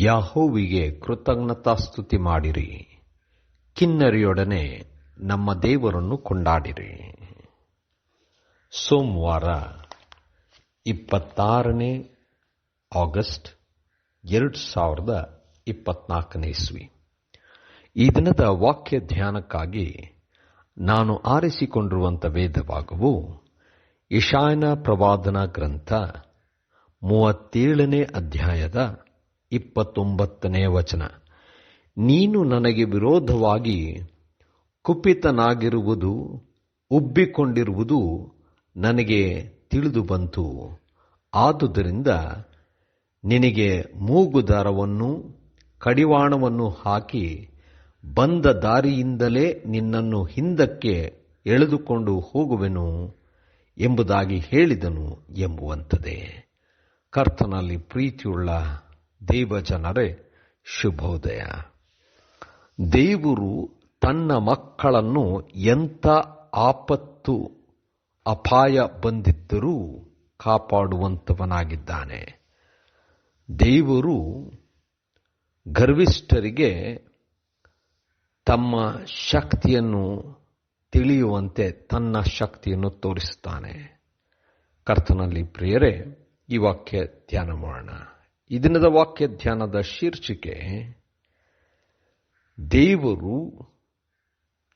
ಯಾಹೋವಿಗೆ ಕೃತಜ್ಞತಾಸ್ತುತಿ ಮಾಡಿರಿ. ಕಿನ್ನರಿಯೊಡನೆ ನಮ್ಮ ದೇವರನ್ನು ಕೊಂಡಾಡಿರಿ. ಸೋಮವಾರ ಇಪ್ಪತ್ತಾರನೇ ಆಗಸ್ಟ್ ಎರಡು ಸಾವಿರದ ಇಪ್ಪತ್ನಾಲ್ಕನೇ ಇಸ್ವಿ. ಈ ದಿನದ ವಾಕ್ಯ ಧ್ಯಾನಕ್ಕಾಗಿ ನಾನು ಆರಿಸಿಕೊಂಡಿರುವಂಥ ವೇದಭಾಗವು ಇಶಾಯನ ಪ್ರವಾದನ ಗ್ರಂಥ ಮೂವತ್ತೇಳನೇ ಅಧ್ಯಾಯದ ಇಪ್ಪತ್ತೊಂಬತ್ತನೇ ವಚನ. ನೀನು ನನಗೆ ವಿರೋಧವಾಗಿ ಕುಪಿತನಾಗಿರುವುದು, ಉಬ್ಬಿಕೊಂಡಿರುವುದು ನನಗೆ ತಿಳಿದು ಬಂತು. ಆದುದರಿಂದ ನಿನಗೆ ಮೂಗುದಾರವನ್ನು ಕಡಿವಾಣವನ್ನು ಹಾಕಿ ಬಂದ ದಾರಿಯಿಂದಲೇ ನಿನ್ನನ್ನು ಹಿಂದಕ್ಕೆ ಎಳೆದುಕೊಂಡು ಹೋಗುವೆನು ಎಂಬುದಾಗಿ ಹೇಳಿದನು ಎಂಬುವಂಥದೆ ಕರ್ತನಲ್ಲಿ ಪ್ರೀತಿಯುಳ್ಳ ದೇವಜನರೇ, ಶುಭೋದಯ. ದೇವರು ತನ್ನ ಮಕ್ಕಳನ್ನು ಎಂಥ ಆಪತ್ತು, ಅಪಾಯ ಬಂದಿದ್ದರೂ ಕಾಪಾಡುವಂಥವನಾಗಿದ್ದಾನೆ. ದೇವರು ಗರ್ವಿಷ್ಠರಿಗೆ ತಮ್ಮ ಶಕ್ತಿಯನ್ನು ತಿಳಿಯುವಂತೆ ತನ್ನ ಶಕ್ತಿಯನ್ನು ತೋರಿಸುತ್ತಾನೆ. ಕರ್ತನಲ್ಲಿ ಪ್ರಿಯರೇ, ಈ ವಾಕ್ಯ ಧ್ಯಾನ ಮಾಡೋಣ. ಈ ದಿನದ ವಾಕ್ಯ ಧ್ಯಾನದ ಶೀರ್ಷಿಕೆ, ದೇವರು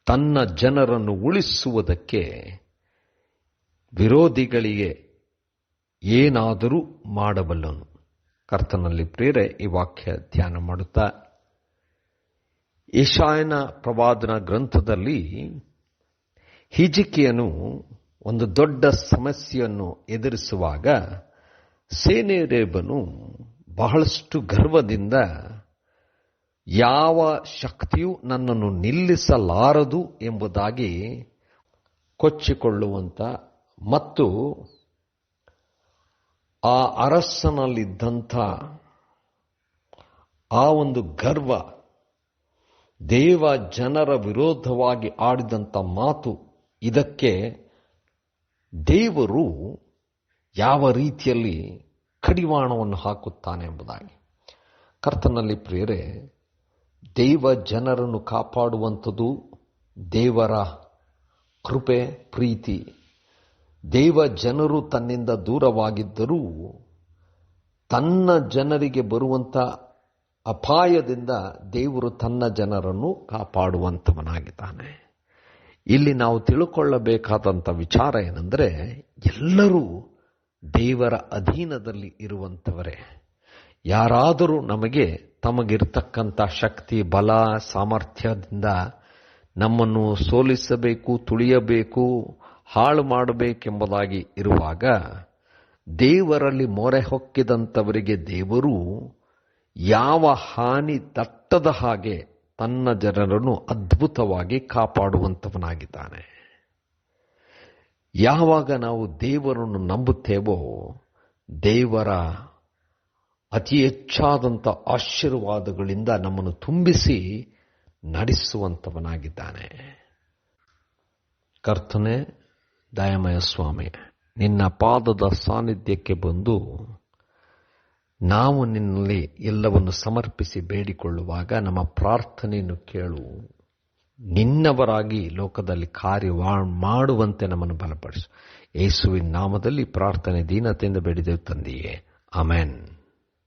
ತನ್ನ ಜನರನ್ನು ಉಳಿಸುವುದಕ್ಕೆ ವಿರೋಧಿಗಳಿಗೆ ಏನಾದರೂ ಮಾಡಬಲ್ಲನು. ಕರ್ತನಲ್ಲಿ ಪ್ರೇರೆ, ಈ ವಾಕ್ಯ ಧ್ಯಾನ ಮಾಡುತ್ತಾ ಈಶಾಯನ ಪ್ರವಾದನ ಗ್ರಂಥದಲ್ಲಿ ಹಿಜಿಕೆಯನು ಒಂದು ದೊಡ್ಡ ಸಮಸ್ಯೆಯನ್ನು ಎದುರಿಸುವಾಗ ಸೇನೆರೇಬನು ಬಹಳಷ್ಟು ಗರ್ವದಿಂದ ಯಾವ ಶಕ್ತಿಯು ನನ್ನನ್ನು ನಿಲ್ಲಿಸಲಾರದು ಎಂಬುದಾಗಿ ಕೊಚ್ಚಿಕೊಳ್ಳುವಂತ ಮತ್ತು ಆ ಅರಸನಲ್ಲಿದ್ದಂಥ ಆ ಒಂದು ಗರ್ವ ದೇವ ಜನರ ವಿರೋಧವಾಗಿ ಆಡಿದಂಥ ಮಾತು ಇದಕ್ಕೆ ದೇವರು ಯಾವ ರೀತಿಯಲ್ಲಿ ಕಡಿವಾಣವನ್ನು ಹಾಕುತ್ತಾನೆ ಎಂಬುದಾಗಿ. ಕರ್ತನಲ್ಲಿ ಪ್ರಿಯರೇ, ದೈವ ಜನರನ್ನು ಕಾಪಾಡುವಂಥದ್ದು ದೇವರ ಕೃಪೆ, ಪ್ರೀತಿ. ದೇವ ಜನರು ತನ್ನಿಂದ ದೂರವಾಗಿದ್ದರೂ ತನ್ನ ಜನರಿಗೆ ಬರುವಂಥ ಅಪಾಯದಿಂದ ದೇವರು ತನ್ನ ಜನರನ್ನು ಕಾಪಾಡುವಂಥವನಾಗಿದ್ದಾನೆ. ಇಲ್ಲಿ ನಾವು ತಿಳ್ಕೊಳ್ಳಬೇಕಾದಂಥ ವಿಚಾರ ಏನೆಂದರೆ, ಎಲ್ಲರೂ ದೇವರ ಅಧೀನದಲ್ಲಿ ಇರುವಂಥವರೇ ಯಾರಾದರೂ ನಮಗೆ ತಮಗಿರ್ತಕ್ಕಂಥ ಶಕ್ತಿ, ಬಲ, ಸಾಮರ್ಥ್ಯದಿಂದ ನಮ್ಮನ್ನು ಸೋಲಿಸಬೇಕು, ತುಳಿಯಬೇಕು, ಹಾಳು ಮಾಡಬೇಕೆಂಬುದಾಗಿ ಇರುವಾಗ ದೇವರಲ್ಲಿ ಮೊರೆ ಹೊಕ್ಕಿದಂಥವರಿಗೆ ದೇವರು ಯಾವ ಹಾನಿ ತಟ್ಟದ ಹಾಗೆ ತನ್ನ ಜನರನ್ನು ಅದ್ಭುತವಾಗಿ ಕಾಪಾಡುವಂಥವನಾಗಿದ್ದಾನೆ ಯಾವಾಗ ನಾವು ದೇವರನ್ನು ನಂಬುತ್ತೇವೋ ದೇವರ ಅತಿ ಹೆಚ್ಚಾದಂಥ ಆಶೀರ್ವಾದಗಳಿಂದ ನಮ್ಮನ್ನು ತುಂಬಿಸಿ ನಡೆಸುವಂಥವನಾಗಿದ್ದಾನೆ. ಕರ್ತನೆ, ದಯಮಯ ಸ್ವಾಮಿ, ನಿನ್ನ ಪಾದದ ಸಾನ್ನಿಧ್ಯಕ್ಕೆ ಬಂದು ನಾವು ನಿನ್ನಲ್ಲಿ ಎಲ್ಲವನ್ನು ಸಮರ್ಪಿಸಿ ಬೇಡಿಕೊಳ್ಳುವಾಗ ನಮ್ಮ ಪ್ರಾರ್ಥನೆಯನ್ನು ಕೇಳು. ನಿನ್ನವರಾಗಿ ಲೋಕದಲ್ಲಿ ಕಾರ್ಯ ಮಾಡುವಂತೆ ನಮ್ಮನ್ನು ಬಲಪಡಿಸು. ಯೇಸುವಿನ ನಾಮದಲ್ಲಿ ಪ್ರಾರ್ಥನೆ ದೀನತೆಯಿಂದ ಬೇಡಿದೆವು ತಂದೆಯೇ. ಅಮೆನ್